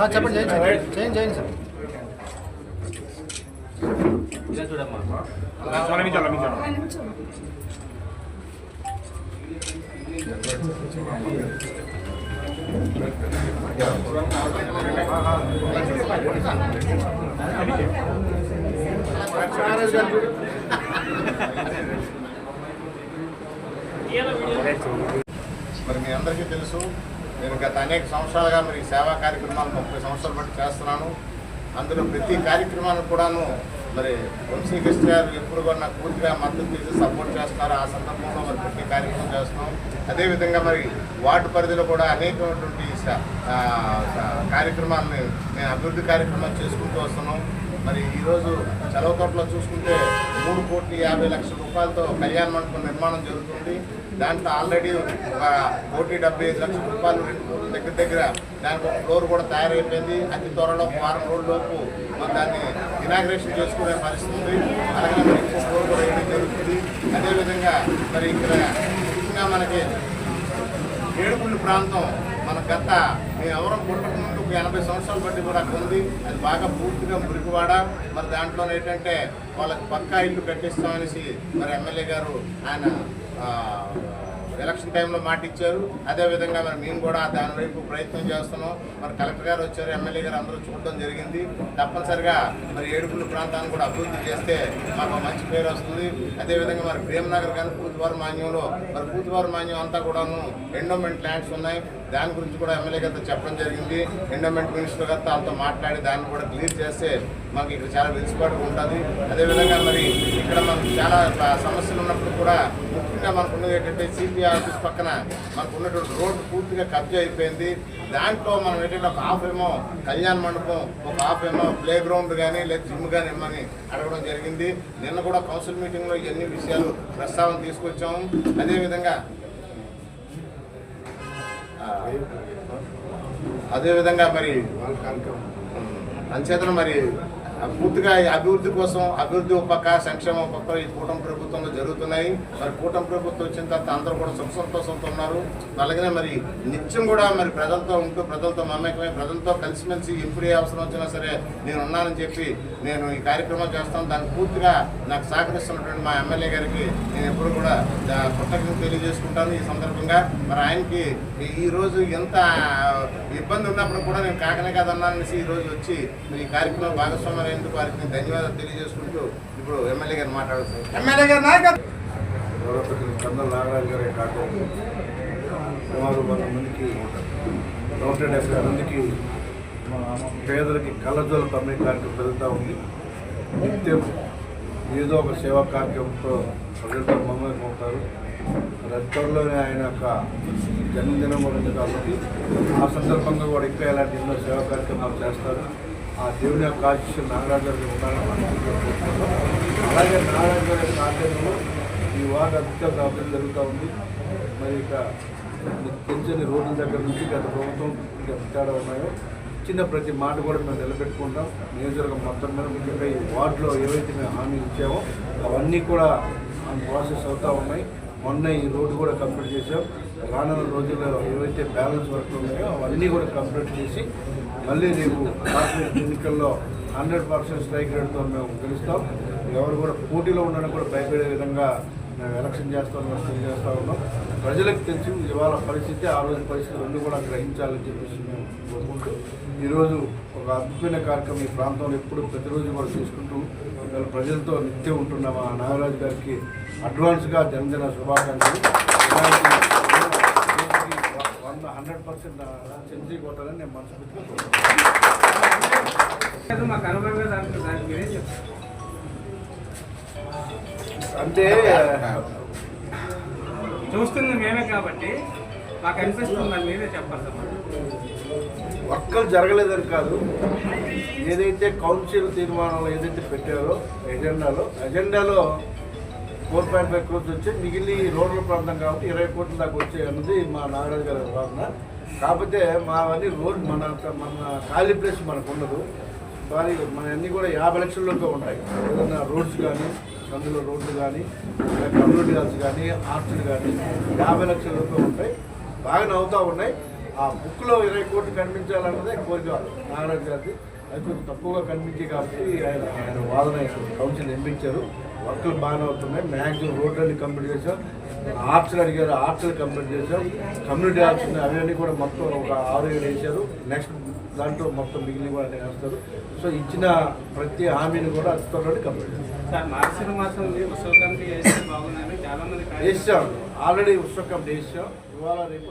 ఆ, చెప్పండి చేయండి చేయండి చేయండి సార్ మరి మీ అందరికీ తెలుసు నేను గత అనేక సంవత్సరాలుగా మరి సేవా కార్యక్రమాలు ముప్పై సంవత్సరాలు బట్టి చేస్తున్నాను. అందులో ప్రతి కార్యక్రమానికి కూడాను మరి వంశీకృష్ణ గారు ఎప్పుడు కూడా నాకు పూర్తిగా మద్దతు తీసి సపోర్ట్ చేస్తున్నారు. ఆ సందర్భంలో మరి ప్రతి కార్యక్రమం చేస్తున్నాం. అదేవిధంగా మరి వార్డు పరిధిలో కూడా అనేకమైనటువంటి స- ఆ, కార్యక్రమాలని మేము అభివృద్ధి కార్యక్రమాలు చేసుకుంటూ వస్తున్నాం. మరి ఈరోజు చలవ చూసుకుంటే మూడు కోట్ల యాభై లక్షల రూపాయలతో కళ్యాణ మండపం నిర్మాణం జరుగుతుంది. దాంట్లో ఆల్రెడీ ఒక కోటి డెబ్బై ఐదు లక్షల రూపాయలు రెండు దగ్గర దగ్గర దానికి ఒక ఫ్లోర్ కూడా తయారైపోయింది. అతి త్వరలో వారం రోజుల్లోపు మనం దాన్ని ఇనాగ్రేషన్ చేసుకునే పరిస్థితి ఉంది. అలాగే మరి ఇంకో ఫ్లోర్ కూడా వేయడం జరుగుతుంది. అదేవిధంగా మరి ఇక్కడ ముఖ్యంగా మనకి ఏడుపుల్లి ప్రాంతం మన గత మేము ఎవరం పుట్టక ముందు ఒక ఎనభై సంవత్సరాల బట్టి కూడా అక్కడ ఉంది. అది బాగా పూర్తిగా మురికివాడ. మరి దాంట్లో ఏంటంటే వాళ్ళకి పక్కా ఇల్లు కట్టిస్తామనేసి మరి ఎమ్మెల్యే గారు ఆయన ఎలక్షన్ టైంలో మాట ఇచ్చారు. అదేవిధంగా మరి మేము కూడా దాని వైపు ప్రయత్నం చేస్తున్నాం. మరి కలెక్టర్ గారు వచ్చారు ఎమ్మెల్యే గారు అందరూ చూడడం జరిగింది. తప్పనిసరిగా మరి ఏడుపుల ప్రాంతాన్ని కూడా అభివృద్ధి చేస్తే మాకు మంచి పేరు వస్తుంది. అదేవిధంగా మరి ప్రేమనగర్ కానీ పూతువారి మాన్యంలో మరి పూతువారి మాన్యం అంతా కూడాను ఎండోమెంట్ ల్యాండ్స్ ఉన్నాయి. దాని గురించి కూడా ఎమ్మెల్యే గారితో చెప్పడం జరిగింది. ఎండోమెంట్ మినిస్టర్ గారితో వాళ్ళతో మాట్లాడి దాన్ని కూడా క్లియర్ చేస్తే మాకు ఇక్కడ చాలా వెలుసుబాటుగా ఉంటుంది. అదేవిధంగా మరి ఇక్కడ మనకు చాలా సమస్యలు ఉన్నప్పుడు కూడా ముఖ్యంగా మనకు ఉన్నది ఏంటంటే సిపిఐ ఆఫీస్ పక్కన మనకు ఉన్నటువంటి రోడ్డు పూర్తిగా కబ్జా అయిపోయింది. దాంట్లో మనం ఏంటంటే ఒక హాఫ్ ఏమో కళ్యాణ మండపం ఒక హాఫ్ ఏమో ప్లే గ్రౌండ్ కానీ లేదా జిమ్ కానీ ఇమ్మని అడగడం జరిగింది. నిన్న కూడా కౌన్సిల్ మీటింగ్లో ఇవన్నీ విషయాలు ప్రస్తావన తీసుకొచ్చాము అదేవిధంగా అదేవిధంగా మరి అంచేతన మరి పూర్తిగా ఈ అభివృద్ధి కోసం అభివృద్ధి పక్క సంక్షేమం పక్క ఈ కూటమి ప్రభుత్వంలో జరుగుతున్నాయి. మరి కూటమి ప్రభుత్వం వచ్చిన తర్వాత అందరూ కూడా సుఖ సంతోషంతో ఉన్నారు. అలాగనే మరి నిత్యం కూడా మరి ప్రజలతో ఉంటూ ప్రజలతో మమేకమై ప్రజలతో కలిసిమెలిసి ఎప్పుడు ఏ అవసరం వచ్చినా సరే నేను ఉన్నానని చెప్పి నేను ఈ కార్యక్రమం చేస్తాను. దానికి పూర్తిగా నాకు సహకరిస్తున్నటువంటి మా ఎమ్మెల్యే గారికి నేను ఎప్పుడు కూడా కృతజ్ఞత తెలియజేసుకుంటాను ఈ సందర్భంగా. మరి ఆయనకి ఈ- రోజు ఎంత ఇబ్బంది ఉన్నప్పుడు కూడా నేను కాకనే కాదన్నాననేసి అనేసి ఈరోజు వచ్చి ఈ కార్యక్రమం భాగస్వామ్యం అయినందుకు వారికి ధన్యవాదాలు తెలియజేసుకుంటూ ఇప్పుడు ఎమ్మెల్యే గారు మాట్లాడుతున్నాను ఎమ్మెల్యే గారు నాయకత్వం. నాగరాజు గారే కాక సుమారు వంద మందికి నూట డెబ్బై మందికి పేదలకి కళ్ళజోల పంపిణీ కార్యక్రమం జరుగుతూ ఉంది. నిత్యం ఏదో ఒక సేవా కార్యక్రమంతో ప్రజలతో మమేకం అవుతారు. త్వరలోనే ఆయన యొక్క జన్మదినం కూడా ఉంది కాబట్టి ఆ సందర్భంగా కూడా ఇంకా ఇలాంటి ఎన్నో సేవా కార్యక్రమాలు చేస్తారు. ఆ దేవుని యొక్క ఆశిష్యం నాగరాజు గారికి ఉండాలని అలాగే నాగరాజు గారి యొక్క ఆధ్వర్యంలో ఈ వార్డు అద్భుతంగా అభివృద్ధి జరుగుతూ ఉంది. మరి ఇక తెలిసిన రోడ్ల దగ్గర నుంచి గత ప్రభుత్వం ఇంకా తేడా ఉన్నాయో చిన్న ప్రతి మాట కూడా మేము నిలబెట్టుకుంటాం. నియోజకవర్గం మొత్తం మీద ముఖ్యంగా ఈ వార్డులో ఏవైతే మేము హామీ ఇచ్చామో అవన్నీ కూడా ప్రాసెస్ అవుతూ ఉన్నాయి. మొన్న ఈ రోడ్డు కూడా కంప్లీట్ చేసాం రానున్న రోజుల్లో ఏవైతే బ్యాలెన్స్ వర్క్ ఉన్నాయో అవన్నీ కూడా కంప్లీట్ చేసి మళ్ళీ రేపు కార్పొరేట్ ఎన్నికల్లో హండ్రెడ్ పర్సెంట్ స్ట్రైక్ రేట్తో మేము గెలుస్తాం. ఎవరు కూడా పోటీలో ఉండడం కూడా భయపడే విధంగా మేము ఎలక్షన్ చేస్తాం వస్తుంది చేస్తూ ఉన్నాం. ప్రజలకు తెలిసి ఇవాళ పరిస్థితి ఆ రోజు పరిస్థితి రెండు కూడా గ్రహించాలని చెప్పేసి మేము కోరుకుంటూ ఈరోజు ఒక అద్భుతమైన కార్యక్రమం ఈ ప్రాంతంలో ఎప్పుడు ప్రతిరోజు కూడా చూసుకుంటూ ఇవాళ ప్రజలతో నిత్యం ఉంటున్న. మా నాగరాజు గారికి అడ్వాన్స్గా జన్మదిన శుభాకాంక్షలు. హండ్రెడ్ పర్సెంట్ సెంచరీ కొట్టాలని నేను మనస్ఫూర్తిగా అంటే చూస్తుంది మేమే కాబట్టి మాకు అనిపిస్తుంది మరి మీరే చెప్పాలి. వర్కలు జరగలేదని కాదు ఏదైతే కౌన్సిల్ తీర్మానంలో ఏదైతే పెట్టారో ఎజెండాలో ఎజెండాలో ఫోర్ పాయింట్ ఫైవ్ క్రోర్స్ వచ్చి మిగిలి రోడ్ల ప్రాంతం కాబట్టి ఇరవై కోట్ల దాకా వచ్చాయి అన్నది మా నాగరాజు గారి వాదన. కాకపోతే మా రోడ్ మన మన ఖాళీ ప్లేస్ మనకు ఉండదు. కానీ మన అన్నీ కూడా యాభై లక్షల్లోకి ఉంటాయి. ఏదైనా రోడ్స్ కానీ అందులో రోడ్లు కానీ కమ్యూనిటీ హాల్స్ కానీ ఆర్ట్స్ కానీ యాభై లక్షల ఉంటాయి. బాగానే అవుతూ ఉన్నాయి. ఆ బుక్లో ఇరవై కోట్లు కనిపించాలన్నదే కోరిక నాగరాజు గారిది. అది కొంచెం తక్కువగా కనిపించి కాబట్టి ఆయన ఆయన వాదన కౌన్సిల్ ఎంపించారు. వర్కులు బాగానే అవుతున్నాయి మ్యాక్సిమం రోడ్లన్నీ కంప్లీట్ చేసాం ఆర్ట్స్లు అడిగారు ఆర్ట్స్లు కంప్లీట్ చేసాం కమ్యూనిటీ ఆర్ట్స్ ఉన్నాయి. అవన్నీ కూడా మొత్తం ఒక ఆరు ఏడు వేశారు నెక్స్ట్ దాంట్లో మొత్తం మిగిలిన కూడా వేస్తారు. సో ఇచ్చిన ప్రతి హామీని కూడా అతి త్వరలో కంప్లీట్ చేస్తాం. వేసాం. ఆల్రెడీ ఉత్సవ కమిటీ వేసాం. ఇవాళ రేపు